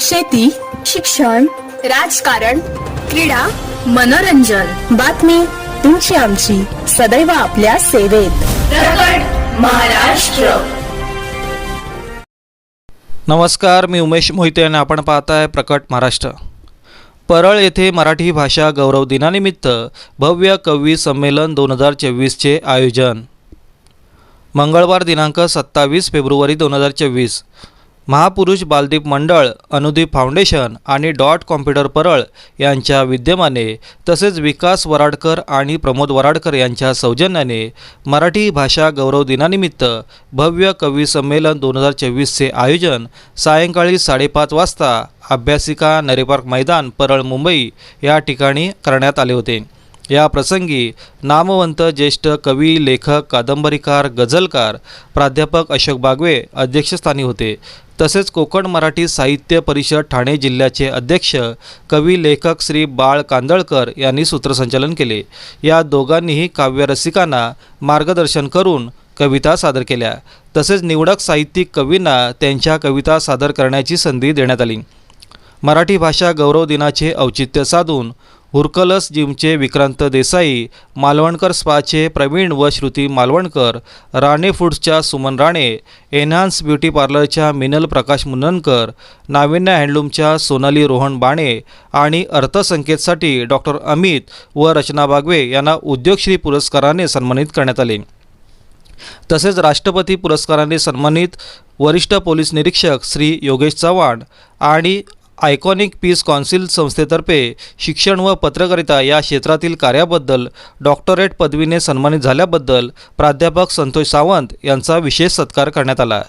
शेती शिक्षण राजकारण क्रीडा मनोरंजन. बातमी तुमची आमची. सदैव आपल्या सेवेत. प्रकट महाराष्ट्र. नमस्कार मी उमेश मोहिते आणि आपण पाहताय प्रकट महाराष्ट्र. परळ येथे मराठी भाषा गौरव दिनानिमित्त भव्य कवी संमेलन दोन हजार चोवीसचे आयोजन. मंगळवार दिनांक सत्तावीस फेब्रुवारी दोन हजार चोवीस. महापुरुष बालदीप मंडळ अनुदीप फाउंडेशन आणि डॉट कॉम्प्युटर परळ यांच्या विद्यमाने तसेच विकास वराडकर आणि प्रमोद वराडकर यांच्या सौजन्याने मराठी भाषा गौरव दिनानिमित्त भव्य कवी संमेलन दोन हजार चोवीसचे आयोजन सायंकाळी साडेपाच वाजता अभ्यासिका नरेपार्क मैदान परळ मुंबई या ठिकाणी करण्यात आले होते. या प्रसंगी नामवंत ज्येष्ठ कवी लेखक कादंबरीकार गझलकार प्राध्यापक अशोक बागवे अध्यक्षस्थानी होते. तसेच कोकण मराठी साहित्य परिषद ठाणे जिल्ह्याचे अध्यक्ष कवी लेखक श्री बाळ कांदळकर यांनी सूत्रसंचालन केले. या दोघांनीही काव्यरसिकांना मार्गदर्शन करून कविता सादर केल्या. तसेच निवडक साहित्यिक कवींना त्यांच्या कविता सादर करण्याची संधी देण्यात आली. मराठी भाषा गौरव दिनाचे औचित्य साधून हुरकलस जिमचे विक्रांत देसाई मालवणकर स्पाचे प्रवीण व श्रुती मालवणकर राणे फूड्सच्या सुमन राणे एन्हान्स ब्युटी पार्लरच्या मिनल प्रकाश मुननकर नाविन्य हँडलूमच्या सोनाली रोहन बाणे आणि अर्थसंकेतसाठी डॉक्टर अमित व रचना बागवे यांना उद्योगश्री पुरस्काराने सन्मानित करण्यात आले. तसेच राष्ट्रपती पुरस्काराने सन्मानित वरिष्ठ पोलीस निरीक्षक श्री योगेश चव्हाण आणि आयकॉनिक पीस कॉन्सिल संस्थेतर्फे शिक्षण व पत्रकारिता या क्षेत्रातील कार्याबद्दल डॉक्टरेट पदवीने सन्मानित झाल्याबद्दल प्राध्यापक संतोष सावंत यांचा विशेष सत्कार करण्यात आला.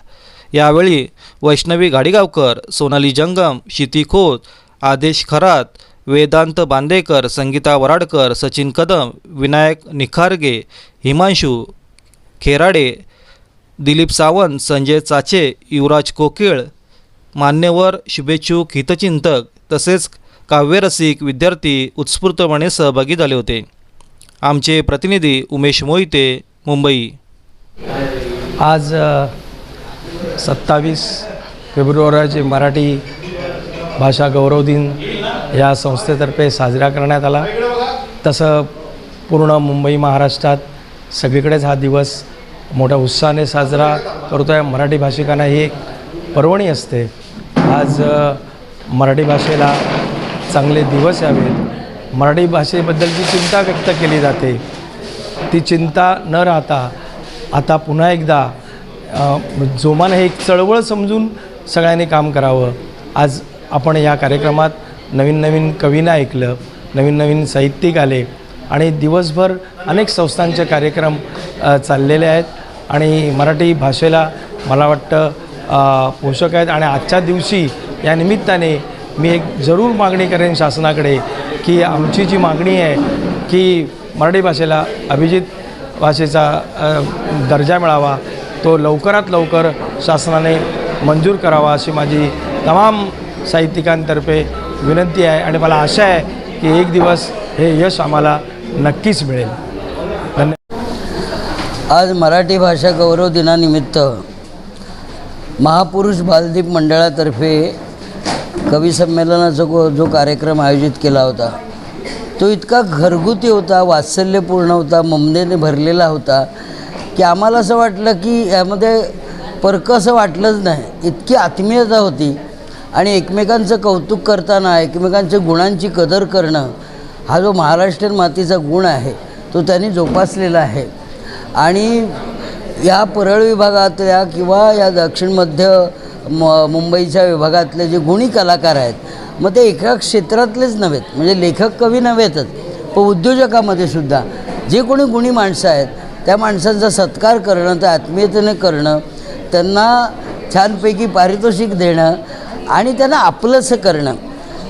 यावेळी वैष्णवी गाडीगावकर सोनाली जंगम शिती खोत आदेश खरात वेदांत बांदेकर संगीता वराडकर सचिन कदम विनायक निखारगे हिमांशू खेराडे दिलीप सावंत संजय चाचे युवराज कोकिळ मान्यवर शुभेच्छुक हितचिंतक तसेच काव्यरसिक विद्यार्थी उत्स्फूर्तपणे सहभागी झाले होते. आमचे प्रतिनिधी उमेश मोहिते मुंबई. आज सत्तावीस फेब्रुवारीचे मराठी भाषा गौरव दिन या संस्थेतर्फे साजरा करण्यात आला. तसं पूर्ण मुंबई महाराष्ट्रात सगळीकडेच हा दिवस मोठ्या उत्साहाने साजरा करतो आहे मराठी भाषिकांना ही एक पर्वणी असते. आज मराठी भाषेला चांगले दिवस यावेत. मराठी भाषेबद्दलची चिंता व्यक्त केली जाते ती चिंता न राहता आता पुन्हा एकदा जोमानं हे एक चळवळ समजून सगळ्यांनी काम करावं. आज आपण या कार्यक्रमात नवीन नवीन कवींना ऐकलं नवीन नवीन साहित्यिक आले आणि दिवसभर अनेक संस्थांचे कार्यक्रम चाललेले आहेत. आणि मराठी भाषेला मला वाटतं पोषक आहेत. आणि आजच्या दिवशी या निमित्ताने मी एक जरूर मागणी करेन शासनाकडे की आमची जी मागणी आहे की मराठी भाषेला अभिजित भाषेचा दर्जा मिळावा तो लवकरात लवकर शासनाने मंजूर करावा अशी माझी तमाम साहित्यिकांतर्फे विनंती आहे. आणि मला आशा आहे की एक दिवस हे यश आम्हाला नक्कीच मिळेल. धन्यवाद आज मराठी भाषा गौरव दिनानिमित्त महापुरुष बालदीप मंडळातर्फे कविसंमेलनाचा जो जो कार्यक्रम आयोजित केला होता तो इतका घरगुती होता वात्सल्यपूर्ण होता ममदेने भरलेला होता की आम्हाला असं वाटलं की यामध्ये परकं असं वाटलंच नाही. इतकी आत्मीयता होती आणि एकमेकांचं कौतुक करताना एकमेकांच्या गुणांची कदर करणं हा जो महाराष्ट्रीयन मातीचा गुण आहे तो त्यांनी जोपासलेला आहे. आणि या परळ विभागातल्या किंवा या दक्षिण मध्य म मुंबईच्या विभागातले जे गुणी कलाकार आहेत मग ते एका क्षेत्रातलेच नव्हेत. म्हणजे लेखक कवी नव्हेतच पण उद्योजकामध्ये सुद्धा. जे कोणी गुणी माणसं आहेत त्या माणसांचा सत्कार करणं त्या आत्मीयतेने करणं त्यांना छानपैकी पारितोषिक देणं आणि त्यांना आपलंसं करणं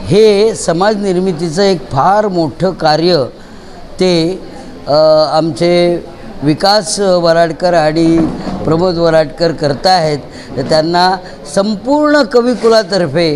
हे समाज निर्मितीचं एक फार मोठं कार्य ते आमचे विकास वराडकर आणि प्रमोद वराडकर करताहेत तर त्यांना संपूर्ण कविकुलातर्फे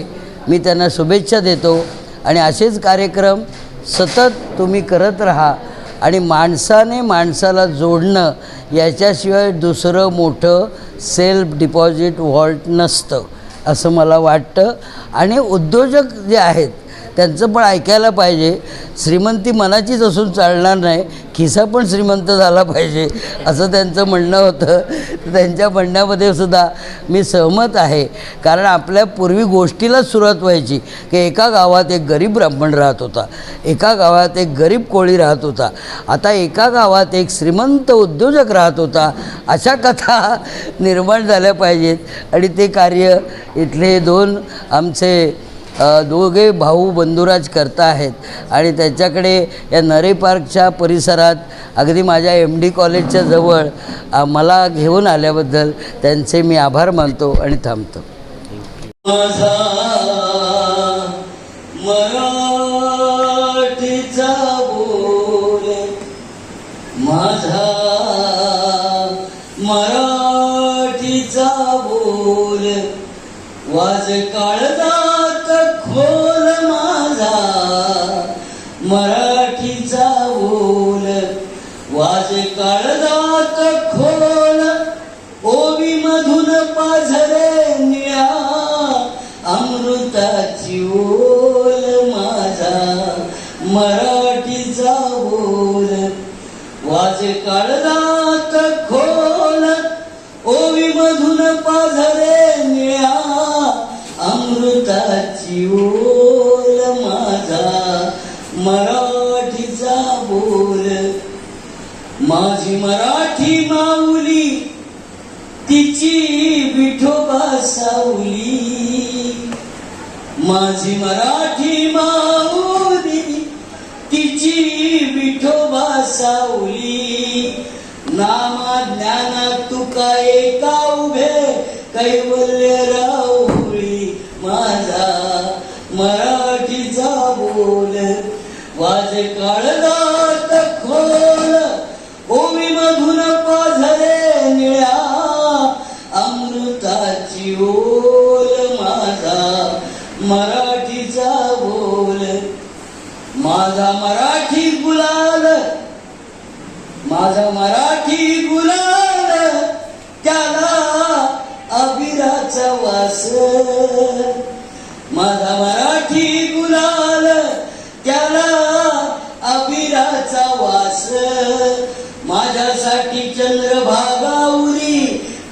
मी त्यांना शुभेच्छा देतो. आणि असेच कार्यक्रम सतत तुम्ही करत राहा आणि माणसाने माणसाला जोडणं याच्याशिवाय दुसरं मोठं सेल्फ डिपॉझिट व्हॉल्ट नसतं असं मला वाटतं. आणि उद्योजक जे आहेत त्यांचं पण ऐकायला पाहिजे. श्रीमंती मनाचीच असून चालणार नाही. खिसा पण श्रीमंत झाला पाहिजे असं त्यांचं म्हणणं होतं. त्यांच्या म्हणण्यामध्ये सुद्धा मी सहमत आहे. कारण आपल्या पूर्वी गोष्टीलाच सुरुवात व्हायची की एका गावात एक गरीब ब्राह्मण राहत होता एका गावात एक गरीब कोळी राहत होता आता एका गावात एक श्रीमंत उद्योजक राहत होता अशा कथा निर्माण झाल्या पाहिजेत. आणि ते कार्य इथले दोन आमचे दोघे भाऊ बंधुराज करता आहेत. आणि त्याच्याकडे या नरे पार्कच्या परिसरात अगदी माझ्या एम डी कॉलेजच्या जवळ मला घेऊन आल्याबद्दल त्यांचे मी आभार मानतो आणि थांबतो. मराठीचा बोल. वाज काळदात खोल. ओवी मधून पाझरे निळा. अमृताची ओल माझा. मरा मराठीचा बोल माझी मराठी माऊली तिची विठोबा सावली माझी मराठी माऊली तिची विठोबा सावली नामा ज्ञाना तुका एका उभे कैवल्य राऊळी माझा मराठीचा बोल वाज काळगात खोल ओवी मधून पाझरे निळा अमृताची ओल माझा मराठीचा बोल. माझा मराठी गुलाल माझा मराठी गुलाल त्याला अबिराचा वास. माझा मराठी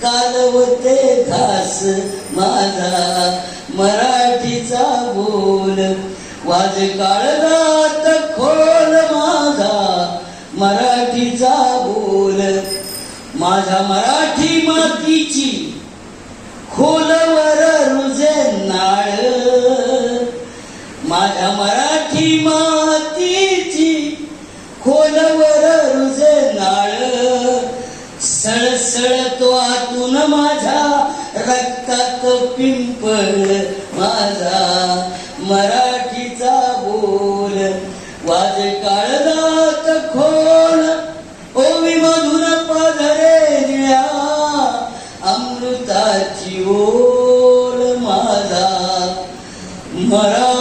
कालवते घास माझा. मराठीचा बोल वाज काळगात खोल माझा. मराठीचा बोल माझ्या मराठी मातीची खोल रक्तात पिंपळ माझा मराठीचा बोल. वाज काळदात खोल. ओवी मधून पाझरे निळ्या अमृताची ओल माझा. मरा